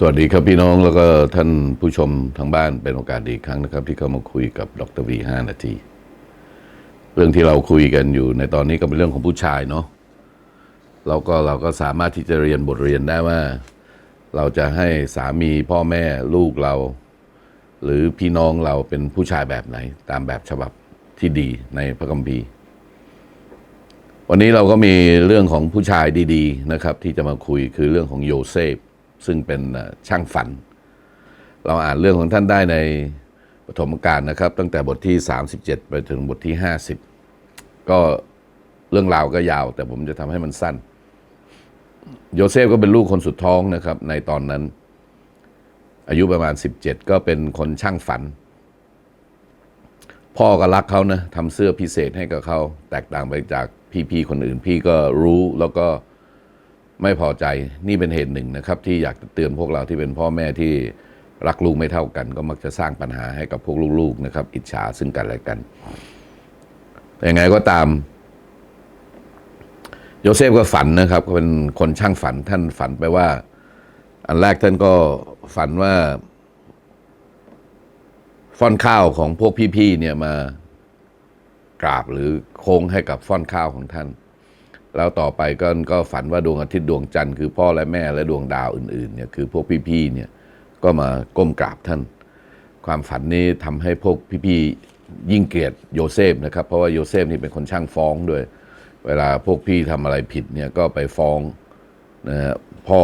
สวัสดีครับพี่น้องแล้วก็ท่านผู้ชมทางบ้านเป็นโอกาสดีอีกครั้งนะครับ ที่เข้ามาคุยกับดรวีห้านาที เรื่องที่เราคุยกันอยู่ในตอนนี้ก็เป็นเรื่องของผู้ชายเนาะแล้วก็เราก็สามารถที่จะเรียนบทเรียนได้ว่า เราจะให้สามีพ่อแม่ลูกเรา หรือพี่น้องเราเป็นผู้ชายแบบไหน ตามแบบฉบับที่ดีในพระคัมภีร์ วันนี้เราก็มีเรื่องของผู้ชายดี ๆ นะครับ ที่จะมาคุยคือเรื่องของโยเซฟ ซึ่งเป็นช่างฝัน เราอ่านเรื่องของท่านได้ในปฐมกาลนะครับ ตั้งแต่บทที่ 37 ไปถึงบทที่ 50 ก็เรื่องราวก็ยาว แต่ผมจะทำให้มันสั้น โยเซฟก็เป็นลูกคนสุดท้องนะครับ ในตอนนั้น อายุประมาณ 17 ก็เป็นคนช่างฝัน พ่อก็รักเขานะทำเสื้อพิเศษให้กับเขา แตกต่างไปจากพี่ๆคนอื่น พี่ก็รู้แล้วก็ ไม่พอใจนี่เป็นเหตุหนึ่งนะครับที่อยากเตือนพวกเราที่เป็นพ่อแม่ที่รักลูกไม่เท่ากัน ก็มักจะสร้างปัญหาให้กับพวกลูกๆนะครับ อิจฉาซึ่งกันและกันแต่ยังไงก็ตาม โยเซฟก็ฝันนะครับก็เป็นคนช่างฝันท่านฝันไปว่า อันแรกท่านก็ฝันว่าฟ่อนข้าวของพวกพี่ๆเนี่ยมากราบหรือโค้งให้กับฟ่อนข้าวของท่าน แล้วต่อไปก็ก็ฝันว่าดวงอาทิตย์ดวงจันทร์คือพ่อและแม่และดวงดาวอื่นๆเนี่ยคือพวกพี่ๆเนี่ยก็มาก้มกราบท่าน ความฝันนี้ทำให้พวกพี่ๆยิ่งเกลียดโยเซฟนะครับ เพราะว่าโยเซฟนี่เป็นคนช่างฟ้องด้วย เวลาพวกพี่ทำอะไรผิดเนี่ยก็ไปฟ้องนะฮะพ่อ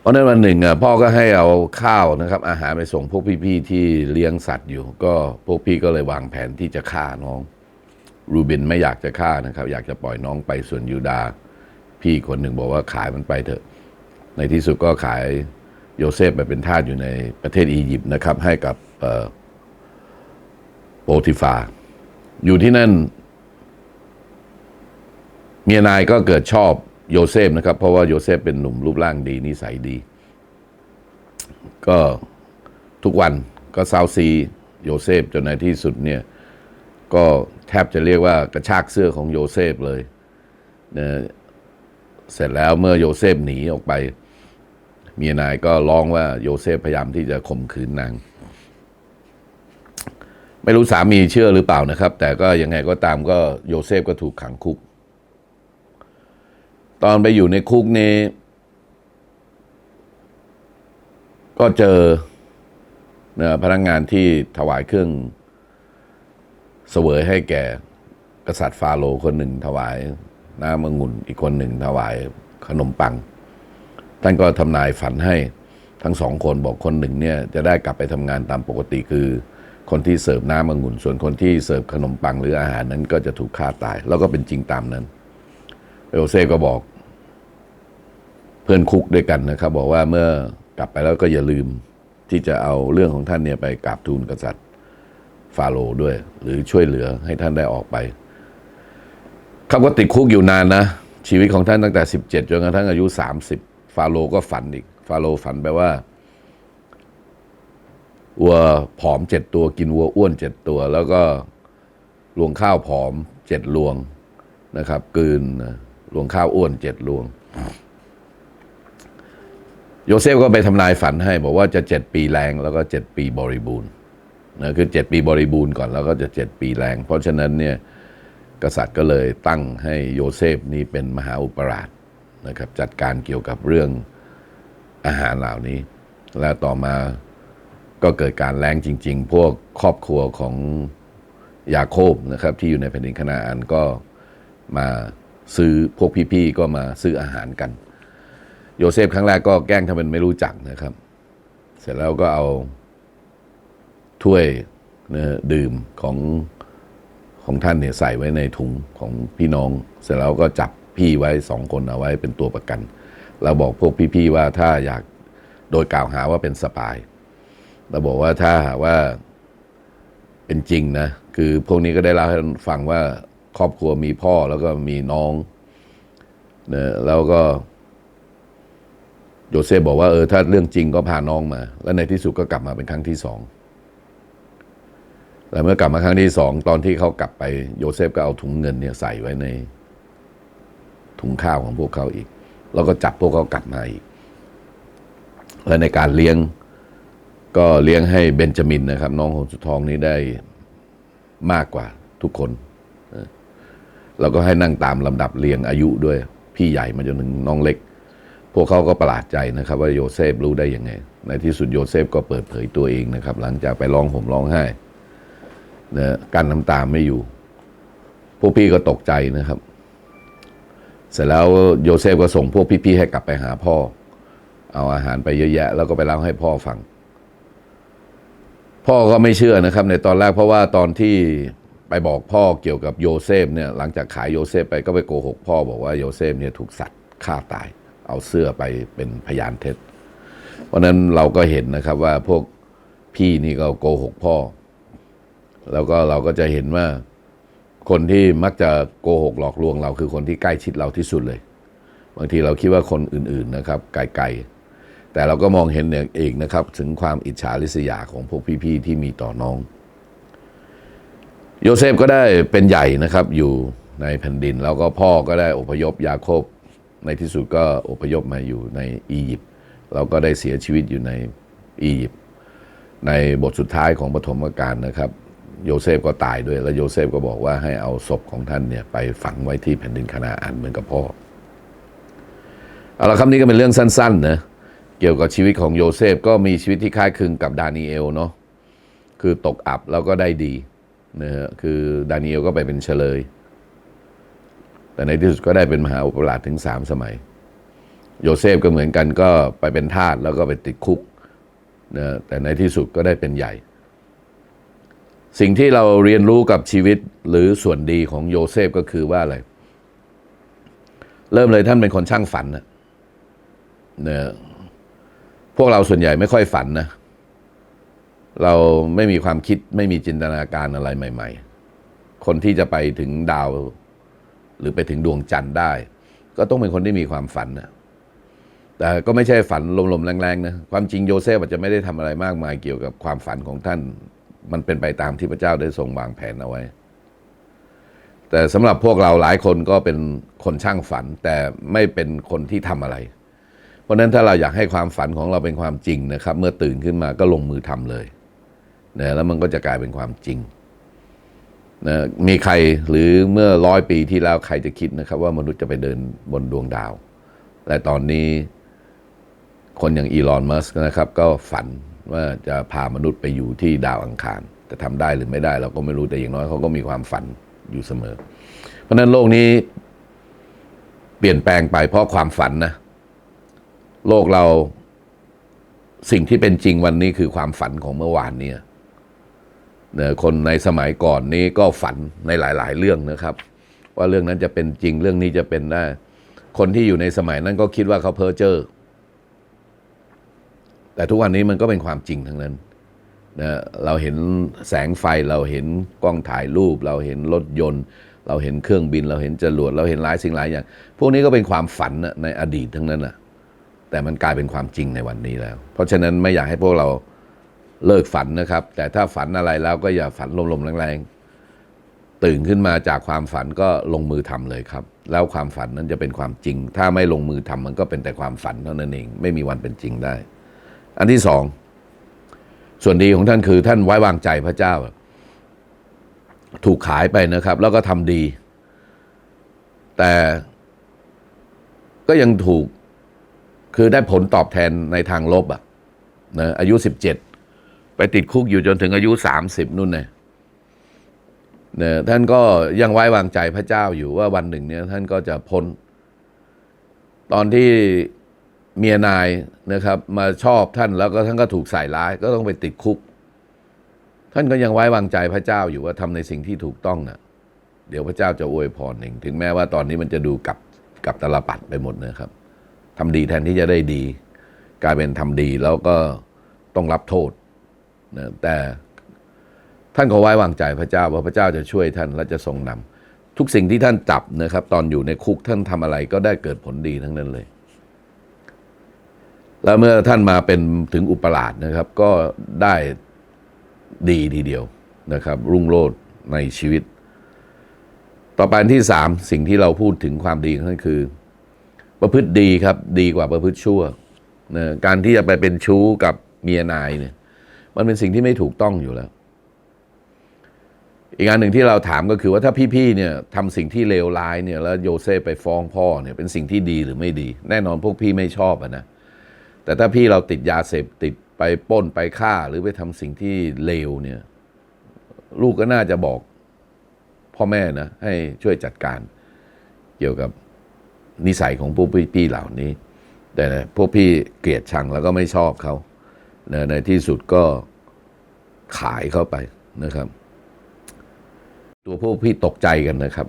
เพราะฉะนั้นวันหนึ่งอะพ่อก็ให้เอาข้าวนะครับ อาหารไปส่งพวกพี่ๆที่เลี้ยงสัตว์อยู่ ก็พวกพี่ก็เลยวางแผนที่จะฆ่าน้อง รูเบนไม่อยากจะฆ่านะครับ อยากจะปล่อยน้องไปส่วนยูดา พี่คนหนึ่งบอกว่าขายมันไปเถอะ ในที่สุดก็ขายโยเซฟไปเป็นทาสอยู่ในประเทศอียิปต์นะครับ ให้กับโปรติฟา อยู่ที่นั่น เมียนายก็เกิดชอบโยเซฟนะครับ เพราะว่าโยเซฟเป็นหนุ่มรูปร่างดีนิสัยดี ก็ทุกวันก็ซาวซีโยเซฟจนในที่สุดเนี่ย ก็ แทบจะเรียกว่ากระชากเสื้อของโยเซฟเลยนะเสร็จแล้วเมื่อโยเซฟหนีออกไป เมียนายก็ร้องว่าโยเซฟพยายามที่จะข่มขืนนาง ไม่รู้สามีเชื่อหรือเปล่านะครับ แต่ก็ยังไงก็ตามก็โยเซฟก็ถูกขังคุก ตอนไปอยู่ในคุกนี้ก็เจอนะพนักงานที่ถวายเครื่อง เสวยให้แก่กษัตริย์ฟาโรคนหนึ่งถวาย น้ำองุ่นอีกคนหนึ่งถวายขนมปัง ท่านก็ทำนายฝันให้ทั้งสองคนบอกคนหนึ่งเนี่ยจะได้กลับไปทำงานตามปกติคือ คนที่เสิร์ฟน้ำองุ่น ส่วนคนที่เสิร์ฟขนมปังหรืออาหารนั้นก็จะถูกฆ่าตาย แล้วก็เป็นจริงตามนั้นโยเซฟก็บอก เพื่อนคุกด้วยกันนะครับ บอกว่าเมื่อกลับไปแล้วก็อย่าลืมที่จะเอาเรื่องของท่านเนี่ยไปกราบทูลกษัตริย์ ฟาโรห์ด้วย หรือช่วยเหลือให้ท่านได้ออกไปเขาก็ติดคุกอยู่นานนะ ชีวิตของท่านตั้งแต่ 17 จนกระทั่งอายุ 30 ฟาโรห์ก็ฝันอีก ฟาโรห์ฝันไปว่าวัวผอมเจ็ดตัวกินวัวอ้วนเจ็ดตัว แล้วก็รวงข้าวผอมเจ็ดรวงนะครับกืนรวงข้าวอ้วนเจ็ดรวง โยเซฟก็ไปทำนายฝันให้ บอกว่าจะเจ็ดปีแรงแล้วก็เจ็ดปีบริบูรณ์ นะคือเจ็ดปีบริบูรณ์ก่อนแล้วก็จะเจ็ดปีแรง เพราะฉะนั้นเนี่ยกษัตริย์ก็เลยตั้งให้โยเซฟนี้เป็นมหาอุปราชนะครับจัดการเกี่ยวกับเรื่องอาหารเหล่านี้ และต่อมาก็เกิดการแรงจริง ๆ พวกครอบครัวของยาโคบนะครับที่อยู่ในแผ่นดินคานาอันก็มาซื้อพวกพี่ๆก็มาซื้ออาหารกัน โยเซฟครั้งแรกก็แกล้งทำเป็นไม่รู้จักนะครับ เสร็จแล้วก็เอา ถ้วยนะดื่มของของท่านเนี่ยใส่ไว้ในถุงของพี่น้อง เสร็จแล้วก็จับพี่ไว้สองคนเอาไว้เป็นตัวประกัน เราบอกพวกพี่ๆว่าถ้าอยากโดยกล่าวหาว่าเป็นสปายเราบอกว่าถ้าหากว่าเป็นจริงนะ คือพวกนี้ก็ได้เล่าให้ฟังว่าครอบครัวมีพ่อแล้วก็มีน้องนะแล้วก็โยเซฟบอกว่าเออถ้าเรื่องจริงก็พาน้องมา แล้วในที่สุดก็กลับมาเป็นครั้งที่สอง แล้วเมื่อกลับมาครั้งที่สองตอนที่เขากลับไปโยเซฟก็เอาถุงเงินเนี่ยใส่ไว้ในถุงข้าวของพวกเขาอีก แล้วก็จับพวกเขากลับมาอีก และในการเลี้ยงก็เลี้ยงให้เบนจามินนะครับ น้องคนสุดท้องนี้ได้มากกว่าทุกคนเออแล้วก็ให้นั่งตามลำดับเรียงอายุด้วย พี่ใหญ่มาจนถึงน้องเล็ก พวกเขาก็ประหลาดใจนะครับ ว่าโยเซฟรู้ได้ยังไง ในที่สุดโยเซฟก็เปิดเผยตัวเองนะครับ หลังจากไปร้องห่มร้องไห้ นะกั้นน้ำตาไม่อยู่ พวกพี่ก็ตกใจนะครับ เสร็จแล้วโยเซฟก็ส่งพวกพี่ๆให้กลับไปหาพ่อ เอาอาหารไปเยอะแยะ แล้วก็ไปเล่าให้พ่อฟัง พ่อก็ไม่เชื่อนะครับ ในตอนแรกเพราะว่าตอนที่ไปบอกพ่อเกี่ยวกับโยเซฟเนี่ยหลังจากขายโยเซฟไปก็ไปโกหกพ่อบอกว่าโยเซฟเนี่ยถูกสัตว์ฆ่าตาย เอาเสื้อไปเป็นพยานเท็จ เพราะฉะนั้นเราก็เห็นนะครับว่าพวกพี่นี่ก็โกหกพ่อ แล้วก็เราก็จะเห็นว่าคนที่มักจะโกหกหลอกลวงเราคือคนที่ใกล้ชิดเราที่สุดเลย บางทีเราคิดว่าคนอื่นๆนะครับไกลๆ แต่เราก็มองเห็นเนี่ยเองนะครับ ถึงความอิจฉาริษยาของพวกพี่ๆที่มีต่อน้อง โยเซฟก็ได้เป็นใหญ่นะครับอยู่ในแผ่นดิน แล้วก็พ่อก็ได้อพยพยาโคบในที่สุดก็อพยพมาอยู่ในอียิปต์แล้วก็ได้เสียชีวิตอยู่ในอียิปต์ในบทสุดท้ายของปฐมกาลนะครับ โยเซฟก็ตายด้วย แล้วโยเซฟก็บอกว่าให้เอาศพของท่านเนี่ยไปฝังไว้ที่แผ่นดินคานาอันเหมือนกับพ่อเอาละครับนี่ก็เป็นเรื่องสั้นๆนะเกี่ยวกับชีวิตของโยเซฟก็มีชีวิตที่คล้ายคลึงกับดานีเอลเนาะคือตกอับแล้วก็ได้ดีนะฮะคือดานีเอลก็ไปเป็นเฉลย แต่ในที่สุดก็ได้เป็นมหาอุปราชถึงสามสมัย โยเซฟก็เหมือนกันก็ไปเป็นทาสแล้วก็ไปติดคุกนะแต่ในที่สุดก็ได้เป็นใหญ่ สิ่งที่เราเรียนรู้กับชีวิตหรือส่วนดีของโยเซฟก็คือว่าอะไร เริ่มเลยท่านเป็นคนช่างฝันนะเนี่ยพวกเราส่วนใหญ่ไม่ค่อยฝันนะ เราไม่มีความคิดไม่มีจินตนาการอะไรใหม่ ๆ คนที่จะไปถึงดาว หรือไปถึงดวงจันทร์ได้ ก็ต้องเป็นคนที่มีความฝันนะแต่ก็ไม่ใช่ฝันลมๆแรงๆนะความจริงโยเซฟอาจจะไม่ได้ทำอะไรมากมายเกี่ยวกับความฝันของท่าน มันเป็นไปตามที่พระเจ้าได้ทรงวางแผนเอาไว้ แต่สำหรับพวกเราหลายคนก็เป็นคนช่างฝัน แต่ไม่เป็นคนที่ทำอะไร เพราะนั้นถ้าเราอยากให้ความฝันของเราเป็นความจริงนะครับ เมื่อตื่นขึ้นมาก็ลงมือทำเลยนะแล้วมันก็จะกลายเป็นความจริงนะมีใครหรือเมื่อร้อยปีที่แล้วใครจะคิดนะครับ ว่ามนุษย์จะไปเดินบนดวงดาว แต่ตอนนี้คนอย่างอีลอน มัสก์นะครับ ก็ฝัน ว่าจะพามนุษย์ไปอยู่ที่ดาวอังคารแต่ทำได้หรือไม่ได้เราก็ไม่รู้แต่อย่างน้อยเขาก็มีความฝันอยู่เสมอ เพราะฉะนั้นโลกนี้เปลี่ยนแปลงไปเพราะความฝันนะ โลกเราสิ่งที่เป็นจริงวันนี้คือความฝันของเมื่อวานเนี่ยเนี่ยคนในสมัยก่อนนี้ก็ฝันในหลาย ๆ เรื่องนะครับ ว่าเรื่องนั้นจะเป็นจริงเรื่องนี้จะเป็นได้ คนที่อยู่ในสมัยนั้นก็คิดว่าเขาเพ้อเจ้อ แต่ทุกวันนี้มันก็เป็นความจริงทั้งนั้นนะเราเห็นแสงไฟเราเห็นกล้องถ่ายรูป เราเห็นรถยนต์ เราเห็นเครื่องบิน เราเห็นจรวดเราเห็นหลายสิ่งหลายอย่าง พวกนี้ก็เป็นความฝันนะในอดีตทั้งนั้นนะแต่มันกลายเป็นความจริงในวันนี้แล้ว เพราะฉะนั้นไม่อยากให้พวกเราเลิกฝันนะครับ แต่ถ้าฝันอะไรแล้วก็อย่าฝันลมๆแรงๆตื่นขึ้นมาจากความฝันก็ลงมือทำเลยครับ แล้วความฝันนั้นจะเป็นความจริง ถ้าไม่ลงมือทำมันก็เป็นแต่ความฝันเท่านั้นเอง ไม่มีวันเป็นจริงได้ อันที่สอง ส่วนดีของท่านคือท่านไว้วางใจพระเจ้า ถูกขายไปนะครับ แล้วก็ทำดี แต่ก็ยังถูกคือได้ผลตอบแทนในทางลบอะนะอายุสิบเจ็ดไปติดคุกอยู่จนถึงอายุสามสิบนู่นเนี่ยเนี่ยท่านก็ยังไว้วางใจพระเจ้าอยู่ว่าวันหนึ่งเนี่ยท่านก็จะพ้น ตอนที่ เมียนายนะครับ มาชอบท่านแล้วก็ท่านก็ถูกใส่ร้ายก็ต้องไปติดคุก ท่านก็ยังไว้วางใจพระเจ้าอยู่ว่าทำในสิ่งที่ถูกต้องนะ่ะ เดี๋ยวพระเจ้าจะอวยพรเองถึงแม้ว่าตอนนี้มันจะดูกับกับตลปัดไปหมดนะครับทำดีแทนที่จะได้ดี กลายเป็นทำดีแล้วก็ต้องรับโทษนะแต่ท่านก็ไว้วางใจพระเจ้าว่าพระเจ้าจะช่วยท่านและจะทรงนำทุกสิ่งที่ท่านจับนะครับ ตอนอยู่ในคุกท่านทำอะไรก็ได้เกิดผลดีทั้งนั้นเลย แล้วเมื่อท่านมาเป็นถึงอุปราชนะครับ ก็ได้ดีทีเดียวนะครับ รุ่งโรจน์ในชีวิต ต่อไปอันที่สามสิ่งที่เราพูดถึงความดีของท่นคือ ประพฤติดีครับ ดีกว่าประพฤติชั่วนะการที่จะไปเป็นชู้กับเมียนายเนี่ย มันเป็นสิ่งที่ไม่ถูกต้องอยู่แล้ว อีกอันหนึ่งที่เราถามก็คือว่าถ้าพี่ๆเนี่ยทำสิ่งที่เลวร้ายเนี่ย แล้วโยเซฟไปฟ้องพ่อเนี่ยเป็นสิ่งที่ดีหรือไม่ดี แน่นอนพวกพี่ไม่ชอบอะนะ แต่ถ้าพี่เราติดยาเสพติดไปป้นไปฆ่าหรือไปทำสิ่งที่เลวเนี่ย ลูกก็น่าจะบอกพ่อแม่นะ ให้ช่วยจัดการเกี่ยวกับนิสัยของพวกพี่เหล่านี้ แต่พวกพี่เกลียดชังแล้วก็ไม่ชอบเขาในที่สุดก็ขายเข้าไปนะครับ ตัวพวกพี่ตกใจกันนะครับ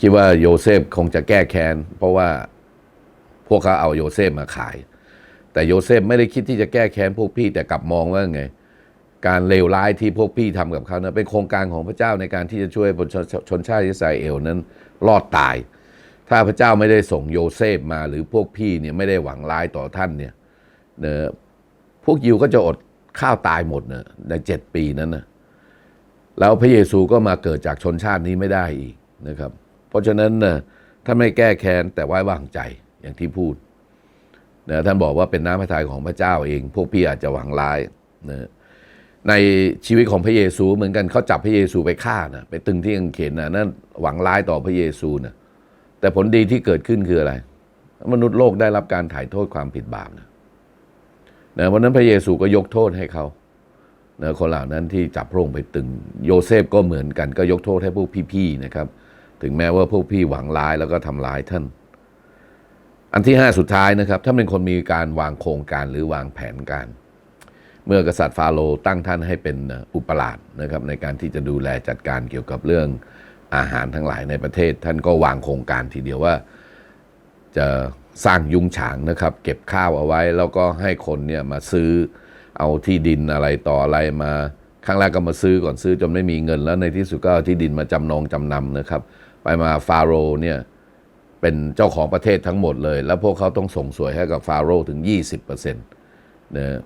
คิดว่าโยเซฟคงจะแก้แค้นเพราะว่าพวกเขาเอาโยเซฟมาขาย แต่โยเซฟไม่ได้คิดที่จะแก้แค้นพวกพี่แต่กลับมองว่าไง การเลวร้ายที่พวกพี่ทำกับเขานะเป็นโครงการของพระเจ้าในการที่จะช่วยชนชนชาติอิสราเอลนั้นรอดตาย ถ้าพระเจ้าไม่ได้ส่งโยเซฟมาหรือพวกพี่เนี่ยไม่ได้หวังร้ายต่อท่านเนี่ยเนะพวกยิวก็จะอดข้าวตายหมดเนะในเจ็ดปีนั้นนะแล้วพระเยซูก็มาเกิดจากชนชาตินี้ไม่ได้อีกนะครับ เพราะฉะนั้นนะท่านไม่แก้แค้นแต่ไว้วางใจอย่างที่พูด นะท่านบอกว่าเป็นน้ำพระทัยของพระเจ้าเอง พวกพี่อาจจะหวังร้ายนะในชีวิตของพระเยซูเหมือนกันเขาจับพระเยซูไปฆ่านะไปตึงที่กางเขนนะนั่นหวังร้ายต่อพระเยซูนะแต่ผลดีที่เกิดขึ้นคืออะไร มนุษย์โลกได้รับการถ่ายโทษความผิดบาปนะนะเพราะนั้นพระเยซูก็ยกโทษให้เขานะคนเหล่านั้นที่จับพระองค์ไปตึงโยเซฟก็เหมือนกันก็ยกโทษให้พวกพี่ๆนะครับ ถึงแม้ว่าพวกพี่หวังร้ายแล้วก็ทำร้ายท่าน อันที่ห้าสุดท้ายนะครับ ถ้าเป็นคนมีการวางโครงการหรือวางแผนการ เมื่อกษัตริย์ฟาโรห์ตั้งท่านให้เป็นอุปราชนะครับในการที่จะดูแลจัดการเกี่ยวกับเรื่องอาหารทั้งหลายในประเทศ ท่านก็วางโครงการทีเดียวว่า จะสร้างยุ้งฉางนะครับ เก็บข้าวเอาไว้ แล้วก็ให้คนเนี่ยมาซื้อเอาที่ดินอะไรต่ออะไรมาครั้งแรกก็มาซื้อก่อนซื้อจนไม่มีเงินแล้วในที่สุดก็เอาที่ดินมาจำนองจำนำนะครับ ไปมาฟาโรห์เนี่ย เป็นเจ้าของประเทศทั้งหมดเลย แล้วพวกเขาต้องส่งสวยให้กับฟาโรห์ถึง 20%นะ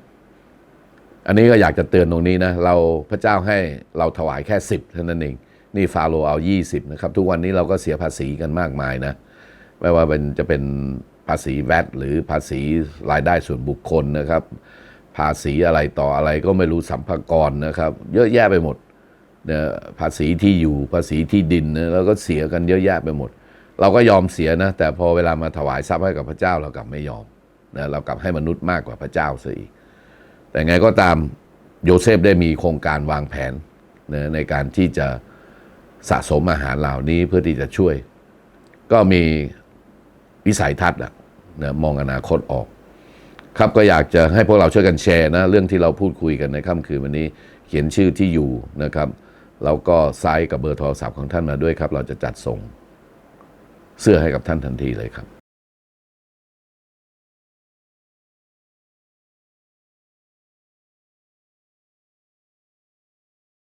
อันนี้ก็อยากจะเตือนตรงนี้นะ เราพระเจ้าให้เราถวายแค่ 10เท่านั้นเอง นี่ฟาโรห์เอา 20 นะครับ ทุกวันนี้เราก็เสียภาษีกันมากมายนะ ไม่ว่าเป็นจะเป็นภาษีแวดหรือภาษีรายได้ส่วนบุคคลนะครับ ภาษีอะไรต่ออะไรก็ไม่รู้สัมภากรนะครับ เยอะแยะไปหมดเนี่ยภาษีที่อยู่ภาษีที่ดินนะแล้วก็เสียกันเยอะแยะไปหมด เราก็ยอมเสียนะ แต่พอเวลามาถวายทรัพย์ให้กับพระเจ้าเรากลับไม่ยอมนะเรากลับให้มนุษย์มากกว่าพระเจ้าซะอีก แต่ไงก็ตามโยเซฟได้มีโครงการวางแผนนะในการที่จะสะสมอาหารเหล่านี้เพื่อที่จะช่วย ก็มีวิสัยทัศน์อะนะมองอนาคตออก ครับก็อยากจะให้พวกเราช่วยกันแชร์นะเรื่องที่เราพูดคุยกันในค่ำคืนวันนี้ เขียนชื่อที่อยู่นะครับแล้วก็ไซส์กับเบอร์โทรศัพท์ของท่านมาด้วยครับ เราจะจัดส่ง เสื้อให้กับท่านทันทีเลยครับ